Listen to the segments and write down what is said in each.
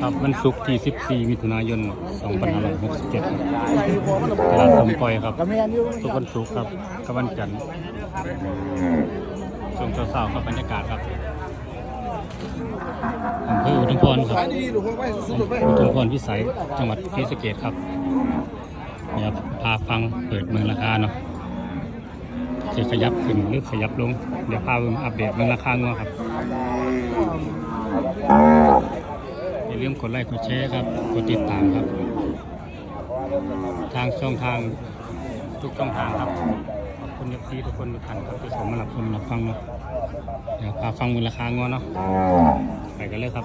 ครับวันศุกร์ที่ 14 มิถุนายน 2567ตลาดสมปล่อยครับทุกวันศุกร์ครับกับวันจันทร์ช่วงเช้าๆครับบรรยากาศครับอำเภออุทุมพรครับอุทุมพรพิสัยจังหวัดศรีสะเกษครับเนี่ยครับพาฟังเปิดเมืองราคาเนาะจะขยับขึ้นหรือขยับลง เดี๋ยวพาเบิ่งอัปเดตเมืองราคางัวครับาลืมกดไลค์กดแชร์ครับ กดติดตามครับ ทางช่องทางทุกช่องทางครับขอบคุณเอฟซีทุกคนทุกท่านครับที่ชมมารับชมรับฟังเนาะเดี๋ยวพาฟังมูลราคางวเนาะไปกันเลยครับ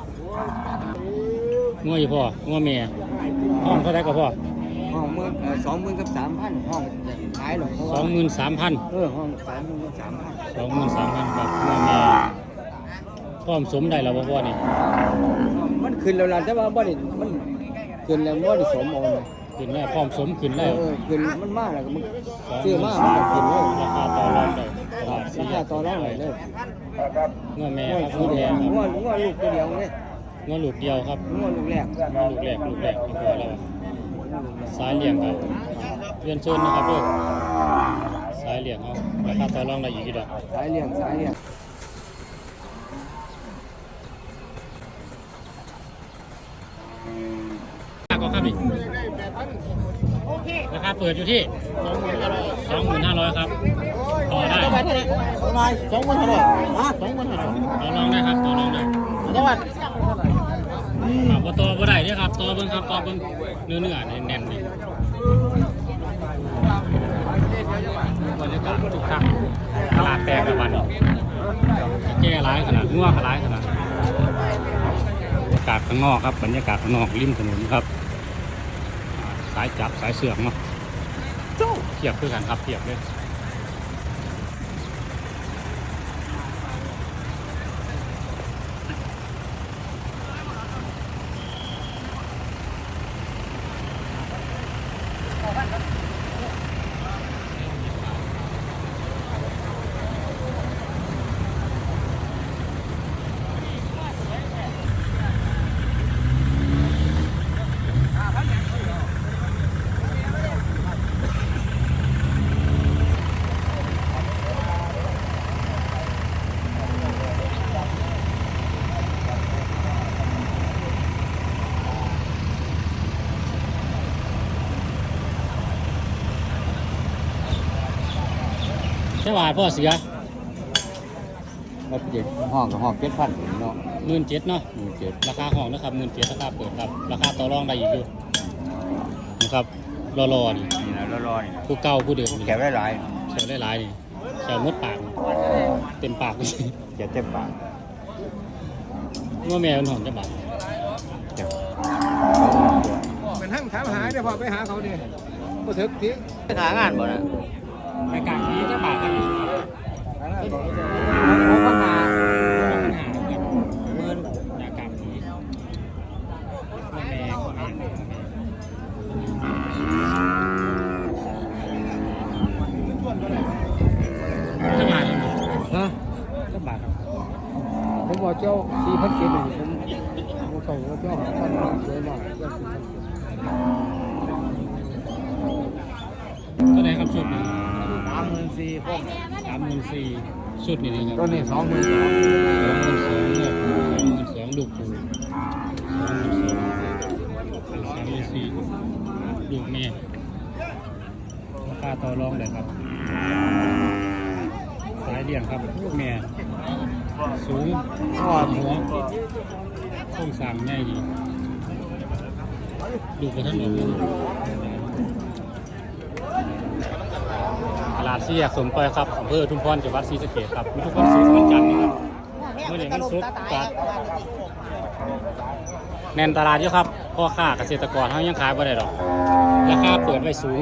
งวอยู่พ่องวเมียห้องเท่าไหรก็พ่อห้องหมื่นสองหมื่นกับสามพันห้องจะขายหรอกเพราะสว่าองหมื่นสามพันเออห้องสามหมื่นกับสามพันสองหมื่นสามพันครับงวเมีย พร้อมสมได้แล้วบ่พ่อนี่มันขึ้นแล้วล่ะแต่ว่าบ่ได้มันขึ้นแล้วบ่ได้สมเอาเลยขึ้นแล้วพร้อมสมขึ้นเอแล้วอขึ้นมันมากแล้วก็มันสองหซื้อมื่นมาสามันมก็ขึ้นเลยราคาต่อรองได้ตลาดราสี่คาต่อรองได้เลยงวแม่ง้อครับสีงวแดแม่งครับง้อง้อลูกตัวเดียวเนี่ยงวลูกเดียวครับง้อลูกแรกงวลูกแรกลูกแรกที่พ่อเราสายเลี้ยงครับเรียนเชิญนะครับเด้อสายเลี้ยงเอาราคาต่อรองได้อีกกี่ดอกสายเลี้ยงสายเลี้ยง ราคา ก็ครับนี่ราคาเปิดอยู่ที่สองหมื่นห้าร้อยครับต่อได้เท่าไหร่เท่าไหร่สองพันเท่าไหร่ฮะสองพันเท่าไหร่ต่อรองได้ครับต่อรองได้จังหวัดครับว่าต่อบ่ได้เด้อครับต่อเบิ่งครับต่อเบิ่งเนื้อเนื้อแน่นๆนี่บรรยากาศทุกครั้งตลาดแตกกับวันนี้แก่ร้ายขนาดง่วงร้ายขนาดบ รรยากาศข้างนอกครับบรรยากาศข้างนอกริมถนนครับสายจับสายเสือกเนาะเทียบคือกันครับเทียบเลย ใช่ว่าพ่อเสือแบบเจ็ดห้องกับห้องเจ็ดพันเนาะหมื่นเจ็ดเนาะหนึ่งเจ็ดราคาห้องนะครับหมื่นเจ็ดราคาเปิดครับ ราคาต่อรองได้อีกอยู่นะครับรอๆนี่นี่นะรอๆนี่ผู้เก่าผู้เดิมนี่แกะไว้หลายเขียวได้หลายนี่เขียวมดปากนี่เต็มปากเลยแกะเต็มปากว่าแม่มันหอมจะบาดแกะเป็นห้างถามหาเดี๋ยวพอไปหาเขาเนี่ยก็ถึกทีไปหางานบ่นะ รายการนี้จะบาดกันนี่ผมก็หาปัญหาเนี่ยเมื่อนรายการนี้ว่าแม่ว่าแม่จะบาดกันฮะจะบาดครับผมบอกเจ้าสี่พันเจ็ดผมผมส่งเจ้าหาพันสวยมากเจ้าสีพันก็ได้ครับชุดนี้ามหมื่นสี่ผมสามหมื่นสี่ชุดนี้นะครับตัวนี้สองหมื่นสองสองหมื่นสองเลือกสองหมื่นสองลูกปูสองหมื่นสองสามหมื่นสี่ลูกแม่ราคาต่อรองเลยครับ สายเลี้ยงครับลูกแม่สูงหัวหัวโครงสร้างใหญ่ดีดูกระทั่งหมดเลยตลาดสี่แยกสมปอยครับอำเภอทุ่งพรจังหวัดศรีสะเกษครับมีทุกวันศุกร์วันจันทร์นะครับเมื่อเดือนมันซุกตลาดแน่นตลาดอยู่ครับพ่อค้าเกษตรกรเขายังขายบ่ได้ดอกราคาเปิดไว้สูง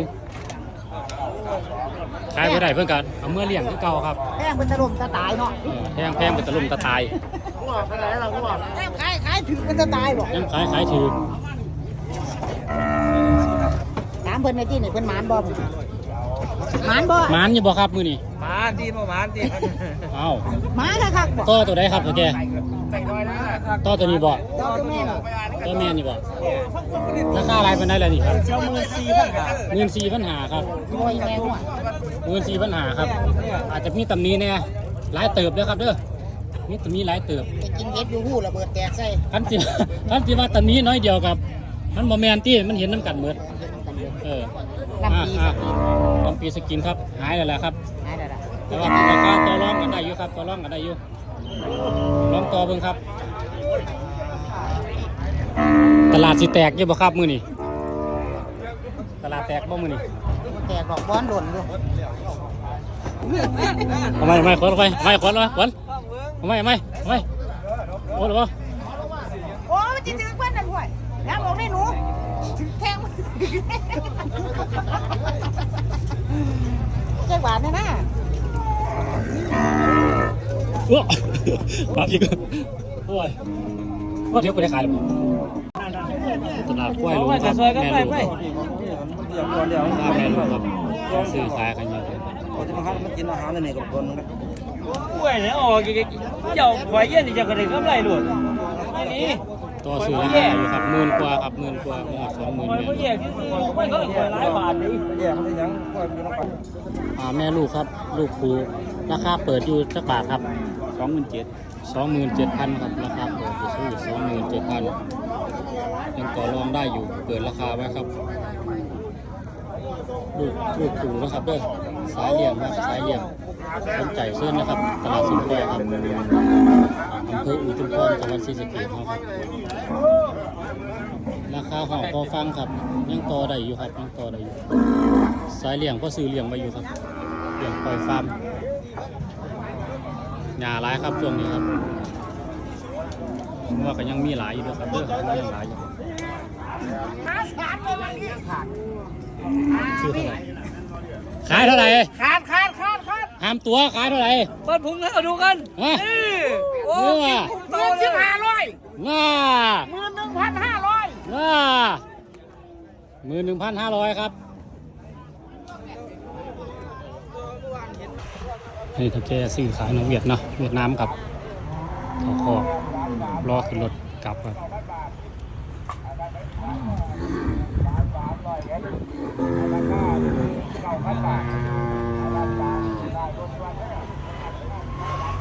ขายบ่ได้เพื่อนกันเอาเมื่อเลี้ยงคือเก่าครับแพงเป็นตะลมตะตายเนาะเออแพงแพงเป็นตะลุ่มตะตายแพงขายขายถือเป็นตะตายบ่ยังขายขายถือถามเพิ่นในที่นี่เพิ่นหมานบ่ หมานบ่หมานอยู่บ่ครับมื้อนี้มามาตีประมาณตีเอ้ามาค่ะค่ะบอกต่อตัวใดครับตัวแกต่อตัวนี้บ่เจ้าเจ้าแม่บอกตัวแม่นี่บ่ราคาอะไรเป็นได้แล้วนี่ครับเจ้ามือสี่พันบาทหมื่นสี่ปัญหาครับโอ้ยแม่หัวหมื่นสี่ปัญหาครับ อาจจะมีตำหนี้แน่หลายเติบเด้อครับเด้อมีตำหนี้หลายเติบไปกินเห็ดอยู่หูระเบิดแตกใส่คันสิคันสิว่าตำหนี้น้อยเดียวกับ มันบ่แม่นที่มันเห็นน้ำกันหมดเออ ลำปีอะสักอะลำปีสกินครับหายแล้วแหละครับหายแล้วล่ะแต่ว่าราคาต่อรองกันได้อยู่ครับต่อรองกันได้อยู่ลองต่อเบิ่งครับ ตลาดสิแตกยู่บ่ครับมือนี้ตลาดแตกบ่มือนี้แตกดอกบ้อนหล่นอยู่เอาไม่ไม่ขนไปไม่ขนเลยขนเอาไม่ไม่ไม่โอ้โหโอ้ยจะถึงเพื่อนนั่นห่วยแล้วบอกได้หนู งมันใจหวานนะน่ะโอ้ปั๊บอีกโอ้ยว่าเดี๋ยวไปได้ขายหรือเปล่าตลาดกล้วยลุงครับแม่ลูกครับตลาดแม่ลูกครับซื้อขายกันอยู่ครับเขาจะมาหามากินอาหารในนี่กับคนนะกล้วยเนี่ยอ๋อเจ้าควายเย็นนี่จะกระเด็นกำไรหลุดนี่ ต่อซื้อราคาอยู่ครับหมื่นกว่าครับหมื่นกว่าหมดสองหมื่นควายแม่เขาแยกที่สี่ควายเขาควายหลายบาทนี่แยกมันยังก็อยู่น้ำกันอ่าแม่ลูกครับ ลูกครูราคาเปิดอยู่สักบาทครับสองหมื่นเจ็ดสองหมื่นเจ็ดพันครับราคาเปิดไปซื้อสองหมื่นเจ็ดพันยังต่อรองได้อยู่เปิดราคาไว้ครับลูกลูกครูนะครับเด้อสายเหลี่ยมครับสายเหลี่ยมสนใจซื้อนะครับตลาดสุนทรครับ อำเภออุทุมพรจังหวัดศรีสะเกษครับ ราคาของพอฟังครับ ยังต่อได้อยู่ครับยังต่อได้อยู่ สายเหลี่ยงก็ซื้อเหลี่ยงไว้อยู่ครับเหลี่ยงปล่อยฟาร์มหญ้าหลายครับช่วงนี้ครับผมว่าก็ยังมีหลายอยู่ด้วยครับเด้อยังหลายอยู่ชื่อเท่าไหร่ขายเท่าไหร่ขาดขาดขาดขาดห้ามตัวขายเท่าไหร่เปิดพุงแล้วดูกันฮะโอ้ เนื้อโตสิบห้าร้อยง่าหมื่นหนึ่งพันห้าร้อยง่ามือหนึ่งพันห้าร้อยครับนี่ถ้าแกซื้อขายน้องเวียดเนาะเวียดนามครับขอขอบรอขึ้นรถกลับครับ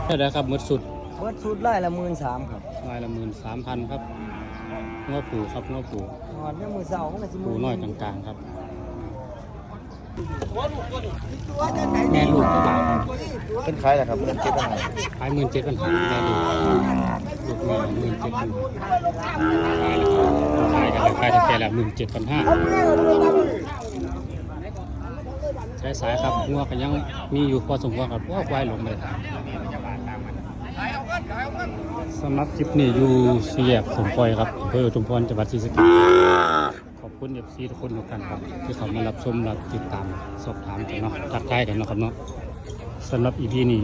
เท่าไหรครับหมดสุด เบิดสุดไล่ละหมื่นสามครับรายละหมื่นสามพันครับงอผูครับงอผูนอนเนี่ยมือเสาร์มันก็สิผูน้อยกลางๆครับ แม่ลูกก็บาทครับเป็นขายแหละครับเงินเจ็ดพันขายหมื่นเจ็ดพันหาแม่ลูกลูกแม่หมื่นเจ็ดพันขายแล้วครับขายกันเลยขายตั้งแต่ละหมื่นเจ็ดพันห้าใช้สายครับงัวก็ยังมีอยู่พอสมควรครับเพราะว่าควายหลงเลยครับ สำหรับคลิปนี้อยู่สี่แยกสมพลอยครับอำเภออุมพรจังหวัดศรีสะเกษขอบคุณเอฟซีทุกคนทุกท่านครับ ที่เขามารับชมรับติดตามสอบถามกันเนาะทักทายกันเนาะครับเนาะสำหรับอีพีนี้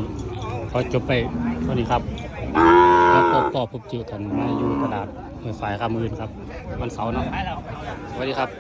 ขอจบไปเท่านี้ครับแล้วก็พบเจอกันมาอยู่ตลาดหอยฝ่ายคำมือนครับ วันเสาร์เนาะสวัสดีครับ